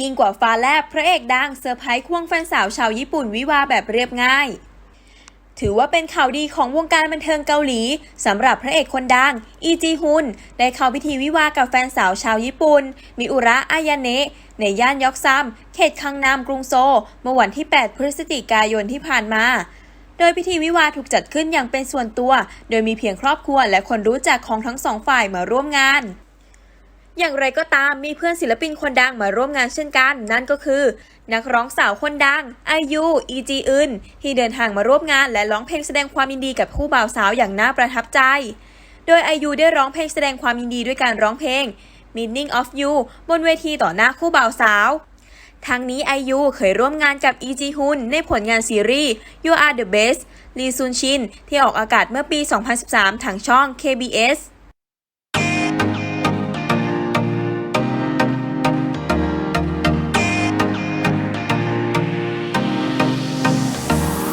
ยิ่งกว่าฟ้าแลบพระเอกดังเซอร์ไพรส์ควงแฟนสาวชาวญี่ปุ่นวิวาแบบเรียบง่าย ถือว่าเป็นข่าวดีของวงการบันเทิงเกาหลีสำหรับพระเอกคนดัง อีจีฮุน ได้เข้าพิธีวิวากับแฟนสาวชาวญี่ปุ่น มิอุระอายาเนะในย่านยอกซัม เขตคังนามกรุงโซลเมื่อวันที่ 8 พฤศจิกายนที่ผ่านมาโดยพิธีวิวาถูกจัดขึ้นอย่างเป็นส่วนตัว โดยมีเพียงครอบครัวและคนรู้จักของทั้งสองฝ่ายมาร่วมงาน อย่างไรก็ตามมีเพื่อนศิลปินคนดังมาร่วมงานเช่นกัน นั่นก็คือ นักร้องสาวคนดังไอยูอีจีอึนที่เดินทางมาร่วมงานและร้องเพลงแสดงความยินดีกับคู่บ่าวสาวอย่างน่าประทับใจ โดยไอยูได้ร้องเพลงแสดงความยินดีด้วยการร้องเพลง Meaning of You บนเวทีต่อหน้าคู่บ่าวสาวทั้งนี้ไอยูเคยร่วมงานกับอีจีฮุนในผลงานซีรีส์ You Are the Best ลีซุนชินที่ออกอากาศเมื่อปี 2013 ทางช่อง KBS